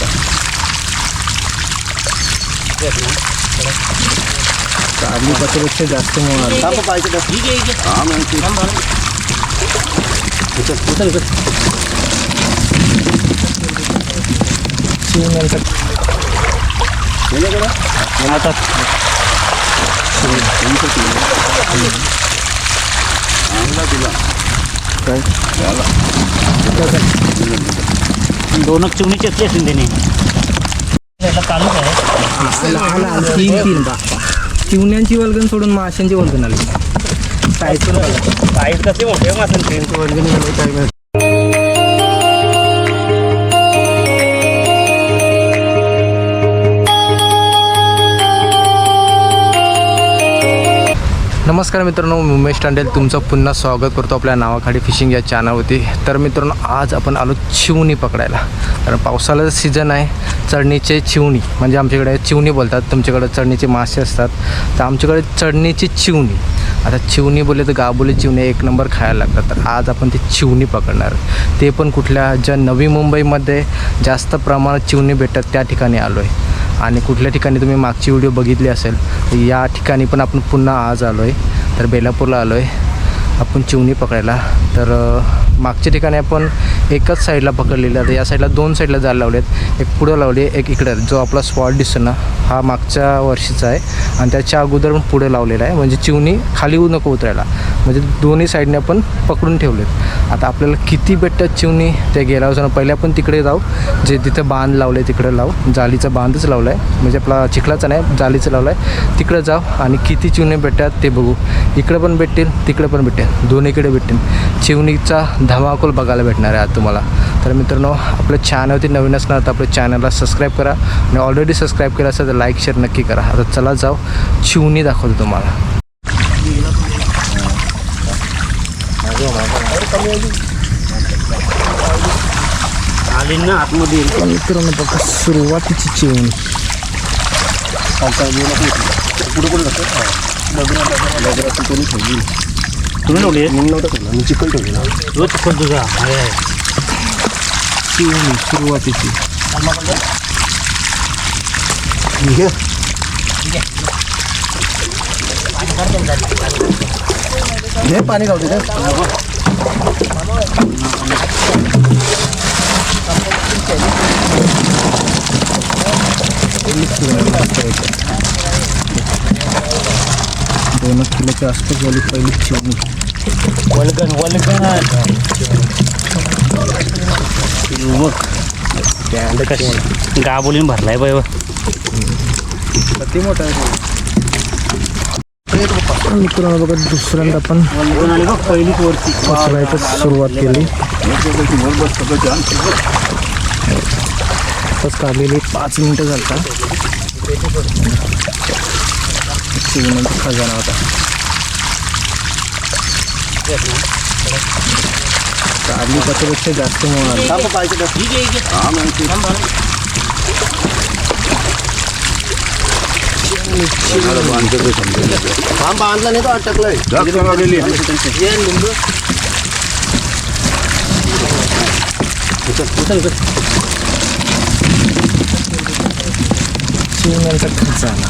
होता काढली त्याच्यापेक्षा जास्त मिळणार थांब पाहिजे तर हा माहिती उचल उचल उचल शिवण्यांचा गेलं का आता चांगला दिला काय दोन चिवणीचे असते असेल त्याने चालूच आहे लहान आलं तीन तीन बा चिवण्यांची वल्गन सोडून माशांची वल्गन आली. साईज पण बघा. साईज कसे मोठे मासांचे वल्गन नमस्कार मित्रांनो उमेश टांडेल तुमचं पुन्हा स्वागत करतो आपल्या नावाखाडी फिशिंग या चॅनलवरती तर मित्रांनो आज आपण आलो चिवणी पकडायला. कारण पावसाळ्याचा सीझन आहे चढणीचे चिवणी. म्हणजे आमच्याकडे चिवणी बोलतात तुमच्याकडे चढणीचे मासे असतात. तर आमच्याकडे चढणीची चिवणी. आता चिवणी बोलले तर गाबोली चिवणी एक नंबर खायला लागतात. तर आज आपण ती चिवणी पकडणार. ते पण कुठल्या ज्या नवी मुंबईमध्ये जास्त प्रमाणात चिवणी भेटतात त्या ठिकाणी आलो आहे आणि कुठल्या ठिकाणी तुम्ही मागची व्हिडिओ बघितली असेल तर या ठिकाणी पण आपण पुन्हा आज आलो आहे तर बेलापूरला आलो आहे आपण चिवणी पकडायला. तर मागच्या ठिकाणी आपण एकच साईडला पकडलेलं तर या साईडला दोन साईडला जायला लावलेत. एक पुढं लावली आहे, एक इकडं. जो आपला स्पॉट दिसतो ना हा मागच्या वर्षीचा आहे. आणि त्याच्या अगोदर पण पुढे लावलेला आहे. म्हणजे चिवणी खाली नको उतरायला. म्हणजे दोन्ही साईडने आपण पकडून ठेवलेत. आता आपल्याला किती भेटतात चिवणी ते गेल्या वर्षानं पहिले आपण तिकडे जाऊ. जे तिथं बांध लावले तिकडे लावू. जालीचा बांधच लावला आहे म्हणजे आपला चिखलाचा नाही जालीचं लावला आहे तिकडं जाऊ आणि किती चिवणी भेटतात ते बघू. इकडे पण भेटतील तिकडे पण भेटेल दोन्हीकडे भेटेल चिवणीचा धमाकूल बघायला भेटणार आहे आज तुम्हाला. तर मित्रांनो आपलं चॅनलवरती नवीन असणार तर आपल्या चॅनलला सबस्क्राईब करा आणि ऑलरेडी सबस्क्राईब केलं असेल तर लाईक शेअर नक्की करा. आता चला जाऊ चिवणी दाखवतो तुम्हाला. आतमध्ये मित्रांनो बघा सुरुवातीची चिवणी. पुढे पुढे कोणी ठेवली तुम्ही नव्हते ठेवलं मी चिकन ना तो चिकन तुझा आहे. चिवणी सुरुवातीची घे पाणी गावते रे दोन किलोच्या आसपास झाली पहिली चिवणी वल्गन वल्गन बघ कशी गाबोलीन भरलाय बाय किती मोठा आहे. मित्रांनो बघा दुसऱ्यांदा पकडायचं सुरुवात केली. काढलेली पाच मिनटं झालता चिवण्याचा खजाना होता. काढली त्याच्यापेक्षा जास्त मिळणार थांब पाहिजे तर हा माहिती थांब बांधला नाही तो अटकलाय ये लिंबू उचल उचल उचल चिवण्याचा खजाना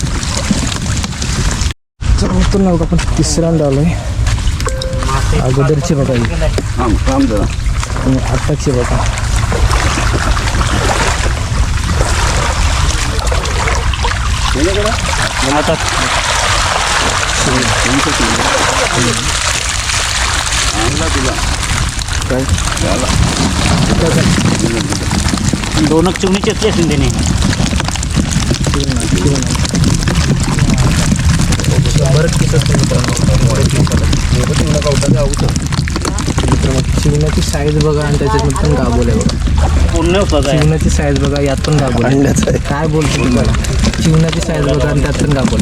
तर मित्रांनो बघा आपण तिसऱ्यांदा आलोय अगोदरची बघा ही थांब थांब जरा आणि आताची बघा गेलं का आता चांगला दिला काय दोन चिवणीचे असते असेल त्याने चिवणा चिवणा बरंच किसत मित्रांनो चिवण्याची साईज बघा आणि त्याच्यात पण गाबोल आहे बघा. पूर्ण चिवण्याची साईज बघा यात पण गाबोल. अंड्याचं. काय बोलतो तुम्हाला? चिवण्याची साईज बघा आणि त्यात पण गाबोल.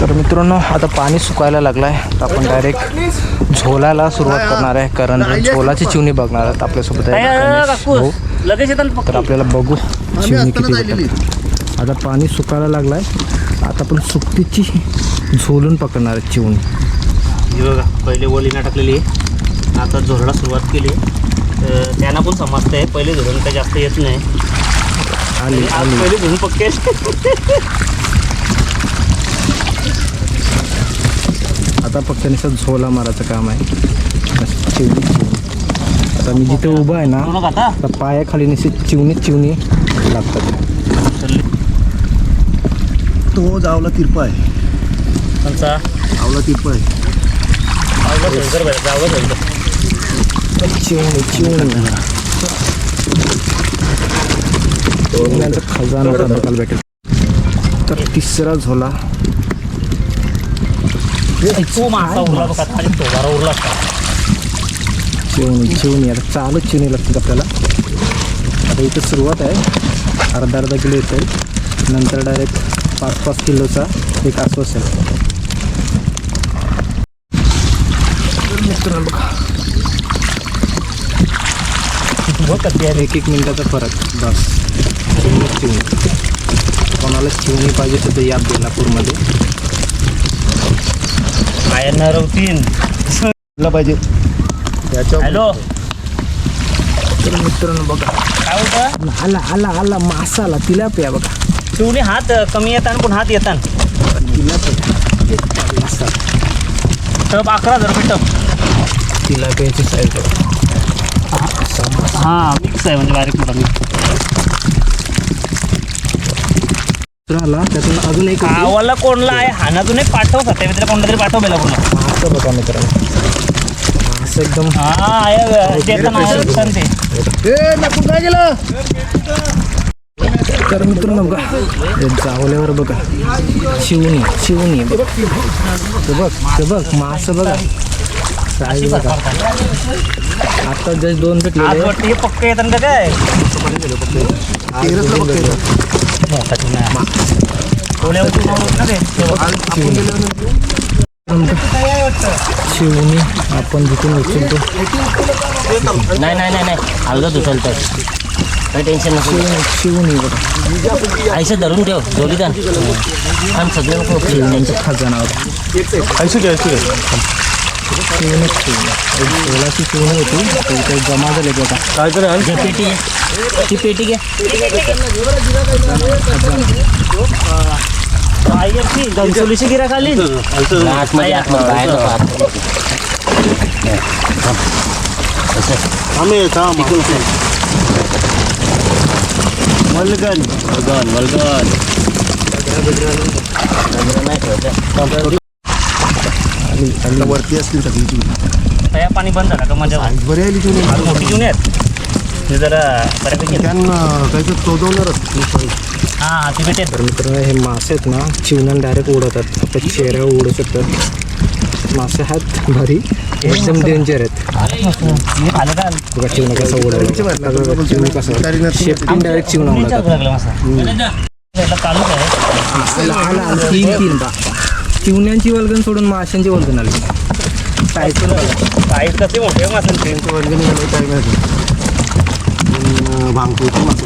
तर मित्रांनो आता पाणी सुकायला लागलं आहे तर आपण डायरेक्ट झोलायला सुरुवात करणार आहे. कारण झोलाची चिवणी बघणार आहेत आपल्यासोबत येतात तर आपल्याला बघू चिवणी किती. आता पाणी सुकायला लागलाय. आता आपण सुकटीची झोलून पकडणार आहे चिवणी. हे बघा पहिले ओलीना टाकलेली आहे. आता झोरडा सुरुवात केली आहे. तर त्यांना पण समजतंय पहिले धरून काही जास्त येत नाही. आली आज पहिले धरून पक्के आता फक्त नुसतं झोला मारायचं काम आहे. आता मी जिथे उभा आहे ना आता. पायाखाली नुसती चिवणी चिवणी लागतात. तो जावला तिरपा आहे. त्यांचा आवला तिरपा आहे. चिवणी चिवणी. चिवण्यांचा खजाना बघायला भेटेल. तर तिसरा झोला. तो मासा उरला बघा खाली तोबारा उरला असता चिवणी चिवणी. आता चालूच चिवणी लागतात आपल्याला. आता इथं सुरुवात आहे. अर्धा अर्धा किलो येतं नंतर डायरेक्ट पाच पाच किलोचा एक आसू असेल तर मित्रांनो बघा बघ कधी आहे एक एक मिनिटाचा फरक बस चिवणी चिवणी कोणाला चिवणी पाहिजे तर ते या बेलापूरमध्ये आयन रवतीन पाहिजे त्याच्या हॅलो तर मित्रांनो बघा काय होतं आला आला आला मासा आला तिला प्या बघा चिवणी हात कमी येतात पण हात मासा टप अकरा हजार रुपये टप. तिला प्यायची साईज हां मिक्स आहे म्हणजे बारीक मोठा मिक्स आला त्यातून अजून एक. आवाला कोणला आहे? हानातून एक पाठव खाते मित्र कोणता तरी पाठव बेला कोणला मासा बघा मित्रांनो. मासा एकदम हा ते गेलं. तर मित्रांनो बघा. जावल्यावर बघा. शिवणी शिवणी. बघ. ते बघ ते बघ. मासा बघा. साईज बघा. आता जस्ट दोन हे पक्क येतात का काय? शिवणी. आपण जिथून उचलतो. नाही नाही नाही नाही. अलगद उचलतं काही टेन्शन नको शिवणी शिवणी बघा. आयसं धरून ठेव जण आम्ही सगळे नको शिवण्यांचा खजाना ऐसू घ्या ऐसू घ्या शिवणीच शिवणी एक सोलाची होती तर काही जमा झाले ते आता. काय करे घे पेटी घे. ती पेटी घे. घनसोलीची गिरा खाली आतमध्ये आतमध्ये. बाहेर नको, आतमध्ये. आम्ही थांब मल्लगन वल्गन वल्गन. आली आली वरती असतील सगळी तया पाणी बंद झालं का बरी आली तुम्ही मोठी घेऊन येत ते जरा बऱ्यापैकी त्यांना काहीतरी चोदवणारच हां ती भेटेल. तर मित्रांनो हे मासे आहेत ना चिवण्यान डायरेक्ट उडवतात आपल्या चेहऱ्यावर उडू शकतात. मासे आहेत भारी एकदम डेंजर आहेत. बघा चिवणा कसा उडवला. चिवणी कसा शेपटीन डायरेक्ट चिवणा तीन तीन. चिवण्यांची वल्गन सोडून माशांची वल्गन आली. साईज कसे मोठे काय माहिती भांगतो मासे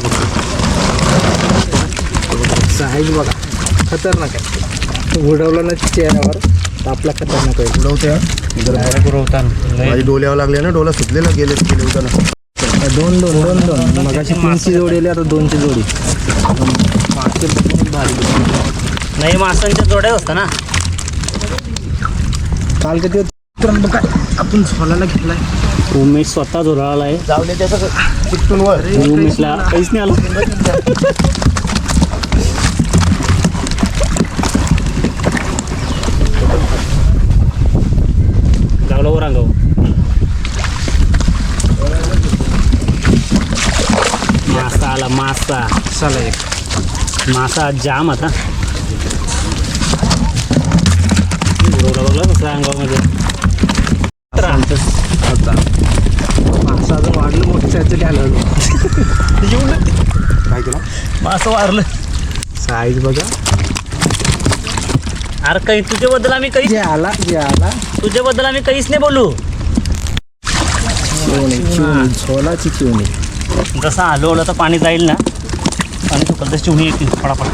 साईज बघा. खतरनाक आहे. उडवलं ना चेहऱ्यावर. तर आपला खतरनाक आहे. उडवत्या माझी डोल्यावर लागले ना डोला सुटलेला गेले गेले होता दोन दोन दोन दोन. मगाशी तीनची जोडी आली आता दोनची जोडी. मासे बघून भारी. नाही मासांच्या जोड्याच असतं ना. काल कधी होतं? बघा आपण झोलाला घेतलाय. उमेश स्वतः जोराळा आहे. जावले त्याचं चिकटून वर. उमेशला काहीच नाही आलं. गावला वर अंगाव मासा आला मासा चला एक मासा जाम आता बघला कसं अंगामध्ये आता मासा अजून वाढलं मोठं त्याचं आलं काय केलं मासं वारलं साईज बघा अरे काही तुझ्याबद्दल आम्ही काही जे आला जे आला तुझ्याबद्दल आम्ही काहीच नाही बोलू. चिवणी चिवणी झोलाची चिवणी. जसं आलो आलं तर पाणी जाईल ना. पाणी सुकल तर चिवणी येतील पडापड.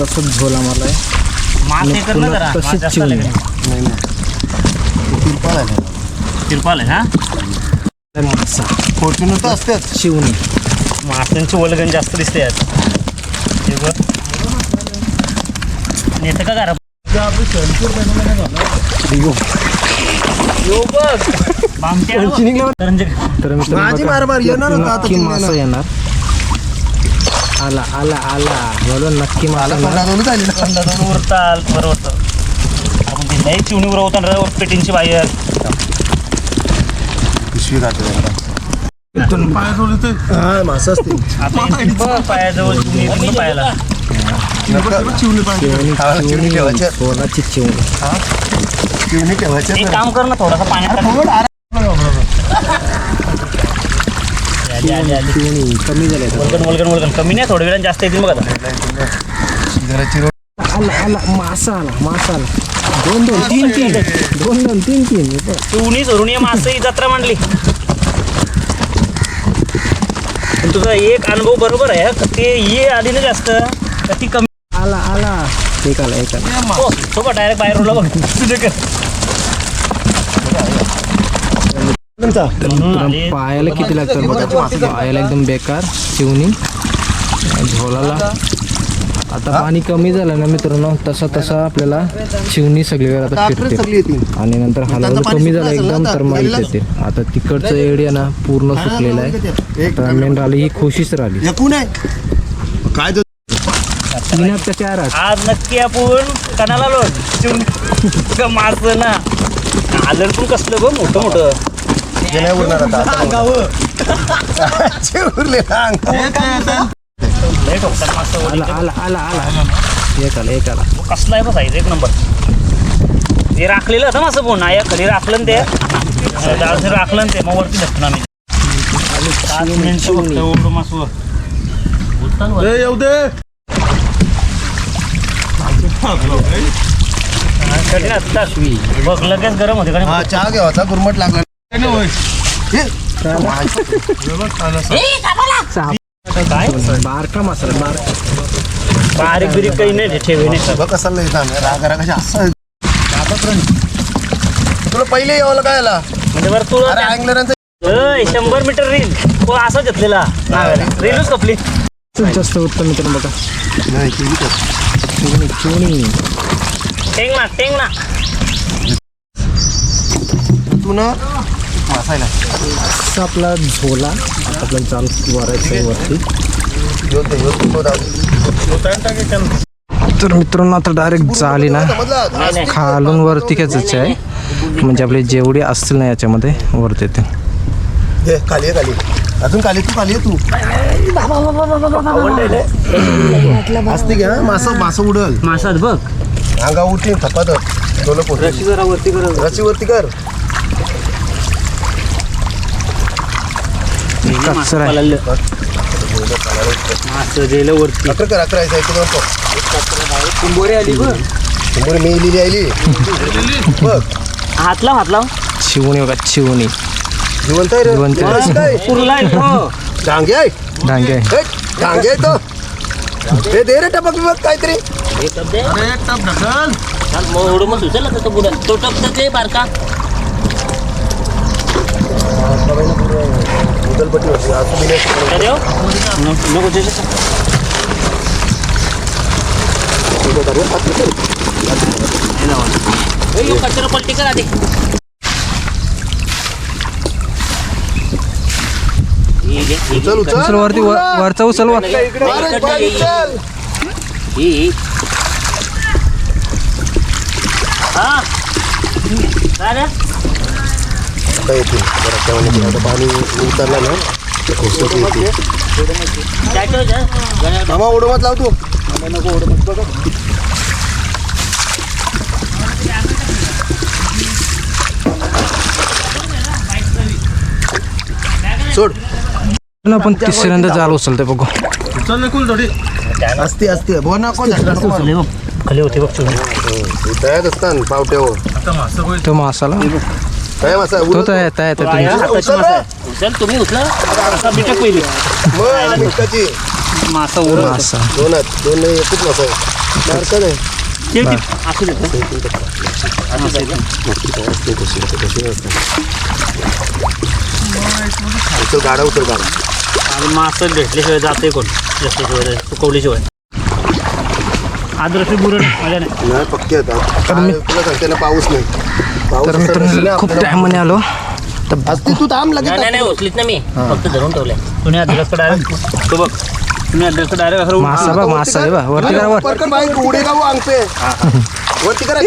तसंच झोला मला आहे मास हे कर ना पुन्हा जरा. तशीच जास्त चिवणी. का नाही? नाही. नाही तिरपाळ आहे तिरपाल आहे हा मासा फॉर्च्युनर तर असतेच शिवणी माशांची वलगण जास्त दिसते यात हे नेतं का घरा माझी येणार होता आता मासा येणार. आला आला आला. नक्की आला येणार. तोंडातूनच ना. उरताल बरं होतं रे पेटींची बाहेर. पिशवी. हा मासा असते आता पायाजवळ येते ना पायाला. चिवणी ठेवायची. चिवणी. चिवणी ठेवायची काम कर ना थोडासा पाण्यात कमी झाले कमी नाही थोड्या वेळाने जास्त येतील बघ जरा आला आला. मासा आला मासा आला. दोन दोन तीन तीन. दोन दोन तीन तीन. चिवणी सोडून मास ही जत्रा मांडली. तुझा एक अनुभव बरोबर आहे हं. ते ये आली ना जास्त. तर ती कमी? आला आला. एक आला एक आला. हो तो बघ डायरेक्ट बाहेर उडला बघ. तुझे. पायाला किती लागतात बघा पायाला एकदम बेकार चिवणी. झोलाला. आता पाणी कमी झालं ना मित्रांनो तसा तसा आपल्याला चिवणी सगळी वेळ आता फिरते. आणि नंतर हलवलं पाणी कमी झालं एकदम तर. माहीत येते. आता तिकडचं एरिया ना पूर्ण सुकलेलं आहे. एक तर मेन राहिली ही खुशीच राहिली. काय तीन हप्ते चार. आज नक्की आपण कणाला लोट मास ना. आलं पण कसलं बघ मोठं मोठं. नाही उरणार आता. लय ठोकतात मास आला आला आला. आला एक आला एक आला कसला आहे बघ साईज एक नंबर ते राखलेलं होतं मासं पण या खाली राखलं ना ते. राखलं ना ते. मग वरती धरतो आम्ही कठीण असतात. बघ लगेच गरम होते कारण हा चहा घ्यावाचा गुरमट लागला. हे, काय बारका मसाला बारका बारीक बिरीक काही नाही ठेवे नाही बघ कसं लय काम राग राग असं तुला पहिले यावं काय आला म्हणजे बरं तुला अरे अँगलरांचं अय, शंभर मीटर रील तो असा घेतलेला रीलच कपली खूप जास्त उत्तम मित्रांनो बघा नाही टेंग ना टेंग ना तू ना मासायला असा आपला झोला आता आपल्याला चालू वरायचं आहे वरती. तर मित्रांनो आता डायरेक्ट झाली ना खालून वरती घ्यायचं आहे. म्हणजे आपले जेवढे असतील ना याच्यामध्ये वरती येते हे खाली अजून खाली तू खाली तू. असते घ्या मासा मासा उडल. मासात बघ. अंगा उठीन थपात जरा वरती कर रशी वरती कर. कचरा आहे. मासं गेलं वरती. अकरा कर अकरा आहे ऐकून नको कुंभोरी आली बघ. शंभर मी लिहिली आली. बघ. हात लाव हात लाव. चिवणी बघा चिवणी. जिवंत आहे रे. जिवंत आहे. जिवंत आहे. कुर्ला डांगे आहे. डांगे आहे. हे, डांगे आहे तो. हे दे रे टपक बिपक काहीतरी. एवढं मग सुचल आता तो बुडा तो टप ते बारका. उदलपट्टी होती. आज तुम्ही कचरा पलटी कर उचल उचल. वरती वर- वरचा उचल वर. हा. आता येतील. तेव्हा आता पाणी उतरलं ना ते खुसखुशी येते. काय ठेवायचं मामा ओढमत लाव तू. सोड. आपण तिसऱ्यांदा जाल उचलते बघू. असते असते. बोल नको झटका नको मारू. खाली होते बघ चुरून हो, तयात असतात पावट्यावर. तो मासाला? काय मासा तो उडत तर आहे उचल रे. उचल तुम्ही उचला. आता बिटक पहिली. मग मासा उरत मासा. दोन आहेत दोन नाही एकच मासा आहे. नाही असू देत उचल गाडा उचल गाडा. आणि मासं भेटल्याशिवाय जाते कोण? जास्त शिवाय सुकवल्याशिवाय. आदर्श बुरण माझ्या नाही नाही पक्के तुला सांगते ना पाऊस नाही. तर मित्रांनो खूप टायमाने आलो. तर तू थांब लगेच नाही नाही उचलीत ना मी. फक्त धरून ठेवलंय. तुम्ही डायरेक्ट तो बघ. तुम्ही डायरेक्ट मासा बघ मासा आहे वरती करा वर उडे का वो अंग पे वरती करा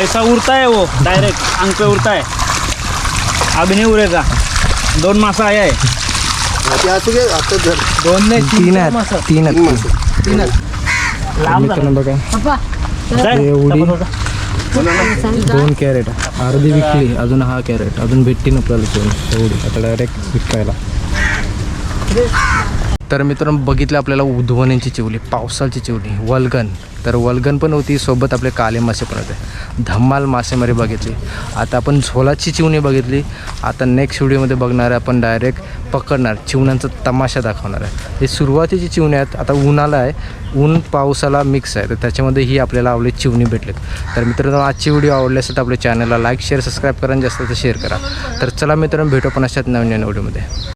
ऐसा उड़ता है वो डायरेक्ट अंग पे उड़ता है अभी नहीं उड़ेगा दोन मासा आया है दोन नाही तीन आहेत तीन आहेत. तीन आहेत. बघा. एवढी दोन कॅरेट. अर्धी विकली अजून हा कॅरेट. अजून भेटते ना आपल्याला आता डायरेक्ट विकायला. तर मित्रांनो बघितलं आपल्याला उधवण्याची चिवली पावसाची चिवली वल्गन तर वलगन पण होती सोबत आपले काले मासे पण होते. धम्माल मासेमारी बघितली. आता आपण झोलाची चिवणी बघितली. आता नेक्स्ट व्हिडिओमध्ये बघणार आहे आपण डायरेक्ट पकडणार चिवण्यांचा तमाशा दाखवणार आहे. हे सुरुवातीची चिवणी आहेत. आता उन्हाला आहे. ऊन पावसाला मिक्स आहे. तर त्याच्यामध्ये ही आपल्याला आवडली चिवणी भेटलेत. तर मित्रांनो आजची व्हिडिओ आवडली असेल तर आपल्या चॅनलला लाईक शेअर सबस्क्राईब करा आणि जास्त शेअर करा. तर चला मित्रांनो भेटू पण अशात नवीन नवीन व्हिडिओमध्ये